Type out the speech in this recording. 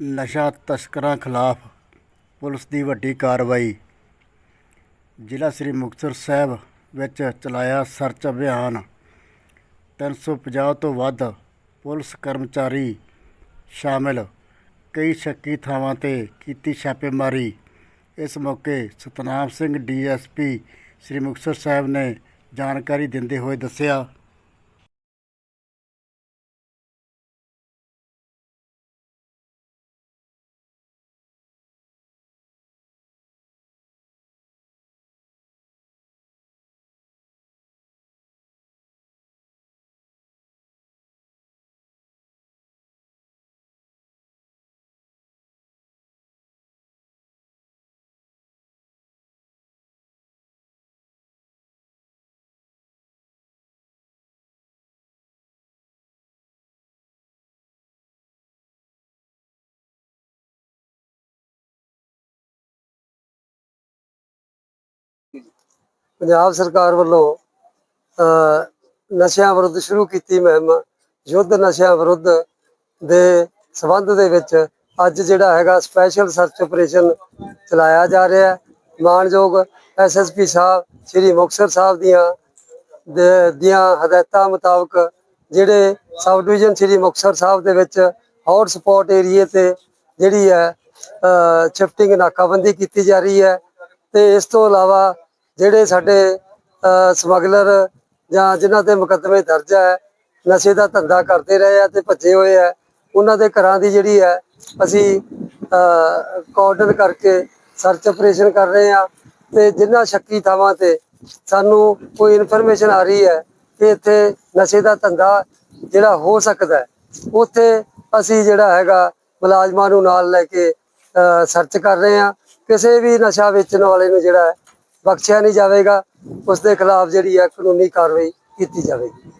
ਨਸ਼ਾ ਤਸਕਰਾਂ ਖਿਲਾਫ ਪੁਲਿਸ ਦੀ ਵੱਡੀ ਕਾਰਵਾਈ। ਜ਼ਿਲ੍ਹਾ ਸ੍ਰੀ ਮੁਕਤਸਰ ਸਾਹਿਬ ਵਿੱਚ ਚਲਾਇਆ ਸਰਚ ਅਭਿਆਨ। 350 ਤੋਂ ਵੱਧ ਪੁਲਿਸ ਕਰਮਚਾਰੀ ਸ਼ਾਮਿਲ। ਕਈ ਸ਼ੱਕੀ ਥਾਵਾਂ ਤੇ ਕੀਤੀ ਛਾਪੇਮਾਰੀ। ਇਸ ਮੌਕੇ ਸਤਨਾਮ ਸਿੰਘ ਡੀਐਸਪੀ ਸ੍ਰੀ ਮੁਕਤਸਰ ਸਾਹਿਬ ਨੇ ਜਾਣਕਾਰੀ ਦਿੰਦੇ ਹੋਏ ਦੱਸਿਆ ਪੰਜਾਬ ਸਰਕਾਰ ਵੱਲੋਂ ਨਸ਼ਿਆਂ ਵਿਰੁੱਧ ਸ਼ੁਰੂ ਕੀਤੀ ਮੁਹਿੰਮ, ਯੁੱਧ ਨਸ਼ਿਆਂ ਵਿਰੁੱਧ ਦੇ ਸਬੰਧ ਦੇ ਵਿੱਚ ਅੱਜ ਜਿਹੜਾ ਹੈਗਾ ਸਪੈਸ਼ਲ ਸਰਚ ਆਪਰੇਸ਼ਨ ਚਲਾਇਆ ਜਾ ਰਿਹਾ ਹੈ। ਮਾਨਯੋਗ ਐਸਐਸਪੀ ਸਾਹਿਬ, ਸ੍ਰੀ ਮੁਕਤਸਰ ਸਾਹਿਬ ਦੀਆਂ ਦੀਆਂ ਹਦਾਇਤਾਂ ਮੁਤਾਬਕ ਜਿਹੜੇ ਸਬ ਡਿਵੀਜ਼ਨ ਸ੍ਰੀ ਮੁਕਤਸਰ ਸਾਹਿਬ ਦੇ ਵਿੱਚ ਹੌਟ ਸਪੌਟ ਏਰੀਏ ਤੇ ਜਿਹੜੀ ਹੈ ਸ਼ਿਫਟਿੰਗ ਨਾਕਾਬੰਦੀ ਕੀਤੀ ਜਾ ਰਹੀ ਹੈ ਤੇ ਇਸ ਤੋਂ ਇਲਾਵਾ ਜਿਹੜੇ ਸਾਡੇ ਸਮਗਲਰ ਜਾਂ ਜਿਨ੍ਹਾਂ ਤੇ ਮੁਕੱਦਮੇ ਦਰਜ ਹੈ, ਨਸ਼ੇ ਦਾ ਧੰਦਾ ਕਰਦੇ ਰਹੇ ਆ ਤੇ ਭੱਜੇ ਹੋਏ ਆ, ਉਹਨਾਂ ਦੇ ਘਰਾਂ ਦੀ ਜਿਹੜੀ ਹੈ, ਅਸੀਂ ਕੋਆਰਡਨ ਕਰਕੇ ਸਰਚ ਆਪਰੇਸ਼ਨ ਕਰ ਰਹੇ ਆ ਤੇ ਜਿਨ੍ਹਾਂ ਸ਼ੱਕੀ ਥਾਵਾਂ ਤੇ ਸਾਨੂੰ ਕੋਈ ਇਨਫੋਰਮੇਸ਼ਨ ਆ ਰਹੀ ਹੈ ਕਿ ਇੱਥੇ ਨਸ਼ੇ ਦਾ ਧੰਦਾ ਜਿਹੜਾ ਹੋ ਸਕਦਾ ਉੱਥੇ ਅਸੀਂ ਜਿਹੜਾ ਹੈਗਾ ਮੁਲਾਜ਼ਮਾਂ ਨੂੰ ਨਾਲ ਲੈ ਕੇ ਸਰਚ ਕਰ ਰਹੇ ਆ ਕਿਸੇ ਵੀ ਨਸ਼ਾ ਵੇਚਣ ਵਾਲੇ ਨੂੰ ਜਿਹੜਾ ਬਖਸ਼ਿਆ ਨਹੀਂ ਜਾਵੇਗਾ ਉਸ ਦੇ ਖਿਲਾਫ ਜਿਹੜੀ ਹੈ ਕਾਨੂੰਨੀ ਕਾਰਵਾਈ ਕੀਤੀ ਜਾਵੇਗੀ।